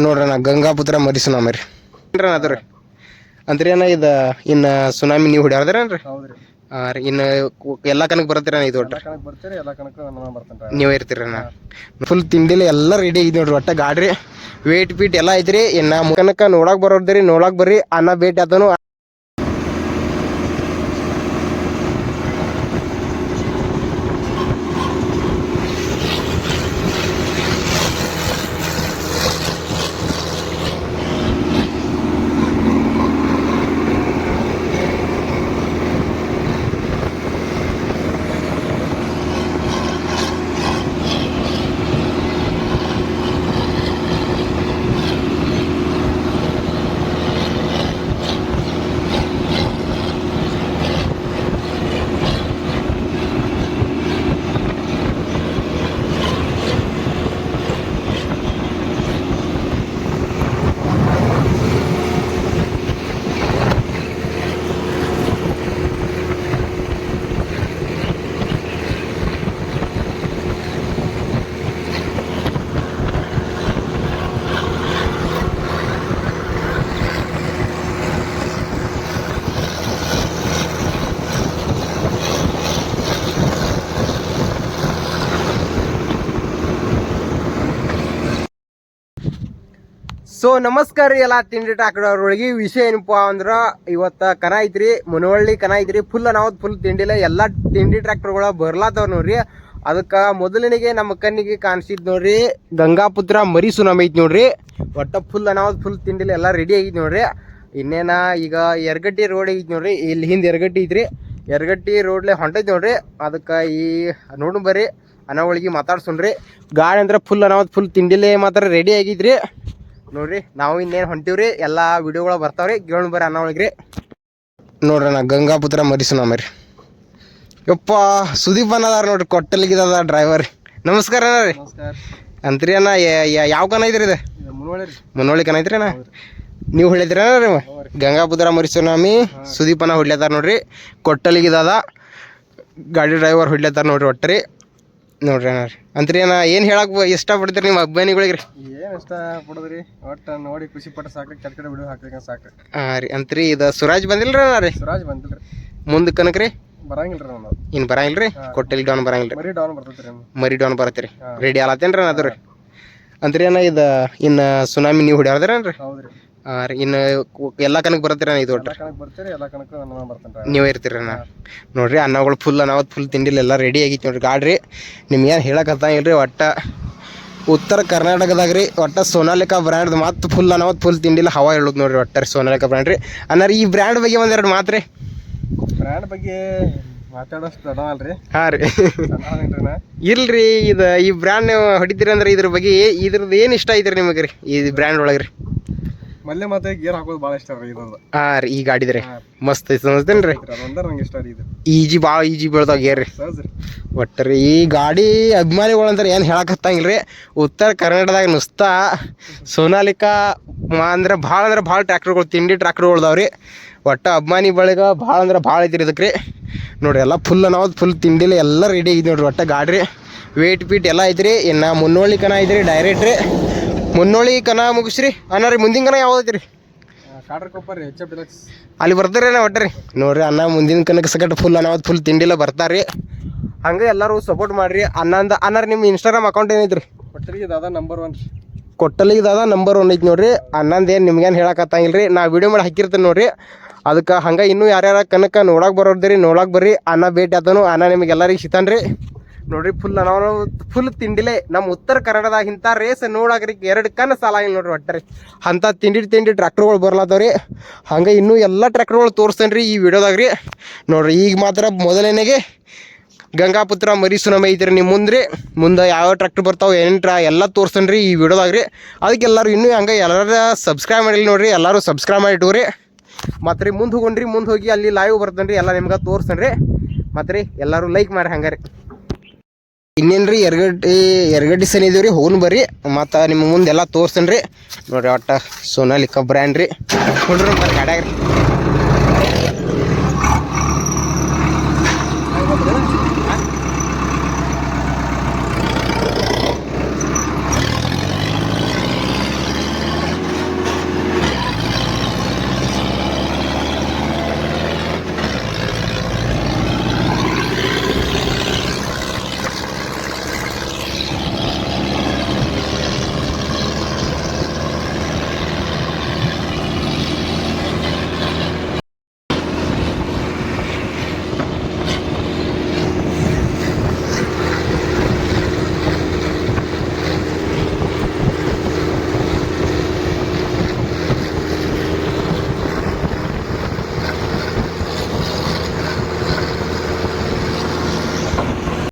ನೋಡ್ರಿ ನಾ ಗಂಗಾಪುತ್ರ ಮರಿ ಸುನಾಮಿ ರೀ ಅಂದ್ರೇನ ಇದ ಇನ್ನ ಅಂದ್ರಿ ಸುನಾಮಿ ನೀವು ಹೊಡ್ಯಾರ್ದ್ರೇನ್ರಿ ಹೌದ್ರಿ. ಹಾಂ ರೀ ಇನ್ನು ಎಲ್ಲಾ ಕನಕ್ ಬರ್ತೀರ ಇದು ಒಟ್ಟು? ಕಣಕ್ ಬರ್ತೀರಿ ಎಲ್ಲ ಕಣಕ್ ನಾನು ಬರ್ತೇನೆ ನೀವೇ ಇರ್ತೀರ ಅಣ್ಣ. ಫುಲ್ ತಿಂಡಿಲಿ ಎಲ್ಲ ರೆಡಿ ಐತಿ ನೋಡ್ರಿ ಒಟ್ಟ ಗಾಡ್ರಿ. ವೇಟ್ ಪೀಟ್ ಎಲ್ಲ ಐತ್ರಿ. ಇನ್ನ ಮುಖನಕ ನೋಡಕ್ ಬರೋದ್ರಿ ನೋಡಕ್ ಬರ್ರಿ. ಅನ್ನ ಭೇಟಿ ಆತನು. ಸೊ ನಮಸ್ಕಾರ ರೀ ಎಲ್ಲ ತಿಂಡಿ ಟಾಕಡೋರೊಳಗೆ ವಿಷಯ ಏನಪ್ಪಾ ಅಂದ್ರೆ, ಇವತ್ತ ಕನ ಐತ್ರಿ, ಮುನವಳ್ಳಿ ಕನ ಐತ್ರಿ. ಫುಲ್ ನಾವು ಫುಲ್ ತಿಂಡಿಲ್ಲ ಎಲ್ಲ ತಿಂಡಿ ಟ್ರ್ಯಾಕ್ಟರ್ಗಳ ಬರ್ಲಾತವ್ ನೋಡ್ರಿ. ಅದಕ್ಕ ಮೊದಲನಿಗೆ ನಮ್ಮ ಕಣ್ಣಿಗೆ ಕಾಣಿಸಿದ್ ನೋಡ್ರಿ, ಗಂಗಾಪುತ್ರ ಮರಿ ಸುನಾಮಿ ಐತಿ ನೋಡ್ರಿ. ಒಟ್ಟ ಫುಲ್ ಅನಾವತ್ ಫುಲ್ ತಿಂಡಿಲ್ಲ ಎಲ್ಲ ರೆಡಿ ಆಗೈತಿ ನೋಡ್ರಿ. ಇನ್ನೇನ ಈಗ ಎರಗಟ್ಟಿ ರೋಡ್ ಐತಿ ನೋಡ್ರಿ. ಇಲ್ಲಿ ಹಿಂದೆ ಎರಗಟ್ಟಿ ಐತ್ರಿ. ಎರಗಟ್ಟಿ ರೋಡ್ಲೆ ಹೊಂಟೈತಿ ನೋಡ್ರಿ. ಅದಕ್ಕ ಈ ನೋಡು ಬರ್ರಿ, ಅನಾವಳಿಗೆ ಮಾತಾಡ್ಸೋಣ್ರಿ. ಗಾಡಿ ಅಂದ್ರೆ ಫುಲ್ ಅನಾವತ್ ಫುಲ್ ತಿಂಡಿಲೇ ಮಾತ್ರ ರೆಡಿ ಆಗೈತ್ರಿ ನೋಡ್ರಿ ನಾವು ಇನ್ನೇನು ಹೊಂಟಿವ್ರಿ ಎಲ್ಲಾ ವಿಡಿಯೋಗಳು ಬರ್ತಾವ್ರಿ. ಗೇಳ್ ಬರ್ರಿ ಅನ್ನ ಒಳಗ್ರಿ. ನೋಡ್ರಿ ನಾ ಗಂಗಾಪುತ್ರ ಮರಿ ಸುನಾಮಿ ರೀ. ಯಪ್ಪ ಸುದೀಪ್ ಅನ್ನದಾರ ನೋಡ್ರಿ ಕೊಟ್ಟಲಿಗಿದ ಡ್ರೈವರ್ ನಮಸ್ಕಾರ ಅಣ್ಣ ರೀ. ಅಂತ್ರಿ ಅಣ್ಣ ಯಾವ ಕನ ಐತ್ರಿ ಇದು? ಮುನ್ನೋಳಿ ಕನ ಐತ್ರಿ ಅಣ್ಣ? ನೀವು ಹೊಳ್ಳಿದ್ರಿ ಅಣ್ಣ ರೀ. ಗಂಗಾಪುತ್ರ ಮರಿಸುನಾಮಿ ಸುದೀಪ್ ಅಣ್ಣ ಹೊಡ್ಲತ್ತಾರ ನೋಡ್ರಿ. ಕೊಟ್ಟಲಿಗಿದ ಗಾಡಿ ಡ್ರೈವರ್ ಹೊಡ್ಲತ್ತಾರ ನೋಡ್ರಿ ಒಟ್ಟರಿ. ನೋಡ್ರಿ ಅಣ್ಣ ರೀ. ಅಂತ್ರಿ ಅಣ್ಣ ಏನು ಹೇಳಕ್ ಇಷ್ಟಪಡ್ತೀರಿ ನಿಮ್ಮ ಅಭಿಮಾನಿಗಳಿಗೆ ರೀ ಏನ್ ಇಷ್ಟ ಪಡೋದ್ರಿ? ಒಟ್ಟ ನೋಡಿ ಖುಷಿ ಪಟ್ಟು ಸಾಕು ಕೆಟ್ಟ ಕಡೆ ವಿಡಿಯೋ ಹಾಕ್ಬೇಕಂತ ಸಾಕು. ಹಾಂ ರೀ ಅಂತ್ರಿ ಇದು ಸುರಾಜ್ ಬಂದಿಲ್ರಿ ಅಣ್ಣ ರೀ? ಸುರಾಜ್ ಬಂದಿಲ್ರಿ. ಮುಂದೆ ಕನಕ್ರಿ ಬರಂಗಿಲ್ರಿ ನಾವು ಇನ್ನು ಬರಂಗಿಲ್ಲ ರೀ ಕೊಟ್ಟೆಲ್ ಡೌನ್ ಬರಂಗಿಲ್ರಿ. ಮರಿ ಡೌನ್ ಬರ್ತೈತೆ ರೀ ಮರಿ ಡೌನ್ ಬರತ್ತೀರಿ. ಹಾ. ರೆಡಿ ಆಲತ್ತೇನ್ರಿ ಅದು ರೀ? ಅಂತ್ರಿ ಅಣ್ಣ ಇದು ಇನ್ನು ಸುನಾಮಿ ನೀವು ಹೊಡ್ಯಾರ್ದ್ರೇನ್ರಿ ಹೌದ್ರಿ. ಹಾಂ ರೀ ಇನ್ನು ಎಲ್ಲ ಕನಕ್ ಬರತ್ತೀರ ಇದು ಎಲ್ಲ ಒಟ್ರಿ ಕಣಕ್ ಬರ್ತೀರಿ ಎಲ್ಲ ಕಣಕ್ ನಾನು ಬರ್ತೇನೆ ನೀವೇ ಇರ್ತೀರಿ ಅಣ್ಣ ನೋಡ್ರಿ ಅನ್ನಗಳು ಫುಲ್ ಅನ್ನವತ್ ಫುಲ್ ತಿಂಡಿಲ್ಲ ಎಲ್ಲ ರೆಡಿ ಆಗೈತಿ ನೋಡ್ರಿ. ಗಾಡ್ರಿ ನಿಮ್ಗೇನು ಹೇಳಕತ್ತಂಗಿಲ್ರಿ ಒಟ್ಟ ಉತ್ತರ ಕರ್ನಾಟಕದಾಗ ರೀ ಒಟ್ಟ ಸೋನಾಲಿಕಾ ಬ್ರ್ಯಾಂಡ್ ಮತ್ತು ಫುಲ್ ಅನ್ನವತ್ ಫುಲ್ ತಿಂಡಿಲ್ಲ ಹವಾ ಹೇಳುದು ನೋಡ್ರಿ ಒಟ್ಟಾರೆ ಸೋನಾಲಿಕಾ ಬ್ರ್ಯಾಂಡ್ ರೀ. ಅನ್ನಾರ ಈ ಬ್ರ್ಯಾಂಡ್ ಬಗ್ಗೆ ಒಂದೆರಡು ಮಾತು ರೀ ಬ್ರ್ಯಾಂಡ್ ಬಗ್ಗೆ ಮಾತಾಡೋಷ್ಟು ಅದಾವಲ್ರಿ ಹಾಂ ರೀ. ಸಣ್ಣವೇನ್ರಿ ನಾ ಇಲ್ರಿ ಇದು ಈ ಬ್ರ್ಯಾಂಡ್ ನೀವು ಹೊಡಿತೀರಿ ಅಂದ್ರೆ ಇದ್ರ ಬಗ್ಗೆ ಇದ್ರದ್ದು ಏನು ಇಷ್ಟ ಐತ್ರಿ ನಿಮಗೆ ರೀ ಈ ಬ್ರ್ಯಾಂಡ್ ಒಳಗೆ ರೀ? ಮಲ್ಲೆ ಮತ್ತೆ ಗೇರ್ ಹಾಕೋದು ಭಾಳ ಇಷ್ಟ ರೀ ಹಾಂ ರೀ ಈ ಗಾಡಿ ರೀ. ಮಸ್ತ್ ಐತಿ ಅದೊಂದರ ನಂಗೆ ಇಷ್ಟ ರೀ ಇದು. ಈಜಿ ಭಾಳ ಈಜಿ ಬೀಳ್ತಾವ ಗೇರ್ ರೀ. ಸಹಜ ರೀ. ಒಟ್ಟು ರೀ ಈ ಗಾಡಿ ಅಭಿಮಾನಿಗಳಂತಾರೆ ಏನು ಹೇಳಕತ್ತಂಗಿಲ್ಲ ರೀ. ಉತ್ತರ ಕರ್ನಾಟಕದಾಗ ನುಸ್ತಾ ಸೋನಾಲಿಕಾ ಮಾ- ಅಂದ್ರೆ ಭಾಳ ಅಂದ್ರೆ ಭಾಳ ಟ್ರ್ಯಾಕ್ಟರ್ಗಳು ತಿಂಡಿ ಟ್ರ್ಯಾಕ್ಟರ್ಗಳು ಇದಾವೆ ರೀ. ಒಟ್ಟು ಅಭಿಮಾನಿ ಬಳಿಗ ಭಾಳ ಅಂದ್ರೆ ಭಾಳ ಐತ್ರಿ ಇದಕ್ಕೆ ರೀ. ನೋಡ್ರಿ ಎಲ್ಲ ಫುಲ್ ನಾವು ಫುಲ್ ತಿಂಡಿಲಿ ಎಲ್ಲ ರೆಡಿ ಐತಿ ನೋಡ್ರಿ ಒಟ್ಟು ಗಾಡಿ ರೀ. ವೇಟ್ ಪೀಟ್ ಎಲ್ಲ ಐತ್ರಿ. ಇನ್ನು ಮುನ್ನೋಳಿಕನ ಐತ್ರಿ ಡೈರೆಕ್ಟ್ ರೀ. ಮುನ್ನೋಳಿ ಕನ ಮುಗಿಸ್ರಿ. ಅನ್ನ ರೀ ಮುಂದಿನ ಕನ ಯಾವ್ದು ರೀ ಅಲ್ಲಿ ಬರ್ತಾರೆ ನಾ ಒಟ್ಟ ರೀ ನೋಡ್ರಿ ಅನ್ನ ಮುಂದಿನ ಕನಕ ಸಗಟ್ ಫುಲ್ ಅನ್ನ ಫುಲ್ ತಿಂಡಿಲ್ಲ ಬರ್ತಾರ್ರಿ. ಹಂಗೆ ಎಲ್ಲರೂ ಸಪೋರ್ಟ್ ಮಾಡ್ರಿ. ಅನ್ನಂದ ಅನ್ನಾರ ನಿಮ್ಮ ಇನ್ಸ್ಟಾಗ್ರಾಮ್ ಅಕೌಂಟ್ ಏನೈತ್ರಿ? ಒಟ್ಟರಿಗೆ ದಾದಾ ನಂಬರ್ ಒನ್ ಕೊಟ್ಟಲಿಗೆ ದಾದ ನಂಬರ್ ಒನ್ ಐತಿ ನೋಡ್ರಿ. ಅನ್ನಂದು ಏನು ನಿಮ್ಗೇನು ಹೇಳಕತ್ತಂಗಿಲ್ಲ ರೀ ನಾ ವಿಡಿಯೋ ಮಾಡಿ ಹಾಕಿರ್ತೇನೆ ನೋಡ್ರಿ. ಅದಕ್ಕೆ ಹಂಗೆ ಇನ್ನೂ ಯಾರ್ಯಾರ ಕನಕ ನೋಡಕ್ಕೆ ಬರೋದ್ರಿ ನೋಡಕ್ಕೆ ಬರ್ರಿ. ಅನ್ನ ಭೇಟಿ ಆತನು. ಅನ್ನ ನಿಮಗೆ ಎಲ್ಲರಿಗೆ ಸಿತಾನ್ರಿ ನೋಡ್ರಿ ಫುಲ್ ನಾವು ಫುಲ್ ತಿಂಡಿಲೆ ನಮ್ಮ ಉತ್ತರ ಕನ್ನಡದಾಗ ಇಂಥ ರೇಸ್ ನೋಡಾಕ್ರಿ ಎರಡು ಕನ್ನ ಸಾಲ ಇಲ್ಲ ನೋಡ್ರಿ ಒಟ್ಟರಿ. ಅಂಥ ತಿಂಡಿ ತಿಂಡಿ ಟ್ರ್ಯಾಕ್ಟರ್ಗಳು ಬರ್ಲಾದವ್ರಿ. ಹಂಗೆ ಇನ್ನೂ ಎಲ್ಲ ಟ್ರ್ಯಾಕ್ಟರ್ಗಳು ತೋರಿಸ್ತೇನೆ ರೀ ಈ ವಿಡಿಯೋದಾಗ ರೀ ನೋಡ್ರಿ, ಈಗ ಮಾತ್ರ ಮೊದಲನೇಗೆ ಗಂಗಾಪುತ್ರ ಮರಿ ಸುನಾಮಿ ಐತ್ರಿ ನಿಮ್ಮ ಮುಂದ್ರಿ. ಮುಂದೆ ಯಾವ ಟ್ರ್ಯಾಕ್ಟರ್ ಬರ್ತಾವೆ, ಏನೇನು ಟ್ರಾ ಎಲ್ಲ ತೋರಿಸ್ತೇನೆ ರೀ ಈ ವಿಡಿಯೋದಾಗ ರೀ ಅದಕ್ಕೆ ಎಲ್ಲರೂ ಇನ್ನೂ ಹಂಗೆ ಎಲ್ಲರ ಸಬ್ಸ್ಕ್ರೈಬ್ ಮಾಡಿಲ್ಲ ನೋಡ್ರಿ, ಎಲ್ಲರೂ ಸಬ್ಸ್ಕ್ರೈಬ್ ಮಾಡಿ ಇಟ್ಕೋರಿ ಮತ್ತು ರೀ ಮುಂದೆ ಹೋಗೊಂಡ್ರಿ ಮುಂದೆ ಹೋಗಿ ಅಲ್ಲಿ ಲೈವ್ ಬರ್ತೇನೆ ರೀ ಎಲ್ಲ ನಿಮ್ಗೆ ತೋರಿಸ್ತೇನೆ ರೀ ಮತ್ತು ರೀ ಎಲ್ಲರೂ ಲೈಕ್ ಮಾಡಿ ಹಂಗಾರೆ. ರೀ ಇನ್ನೇನು ರೀ ಎರಗಡ್ಡಿ ಎರಗಡ್ಡಿ ಸನಿ ಇದೀವಿ ರೀ ಹೋಗಿ ಬರ್ರಿ. ಮತ್ತು ನಿಮ್ಮ ಮುಂದೆಲ್ಲ ತೋರ್ಸ್ತೀನಿ ರೀ ನೋಡ್ರಿ ಒಟ್ಟು ಸೋನಾಲಿಕ ಬ್ರ್ಯಾಂಡ್ ರೀ. ನೋಡ್ರಿ ಬರ್ರಿ ಗಾಡ್ಯಾಗ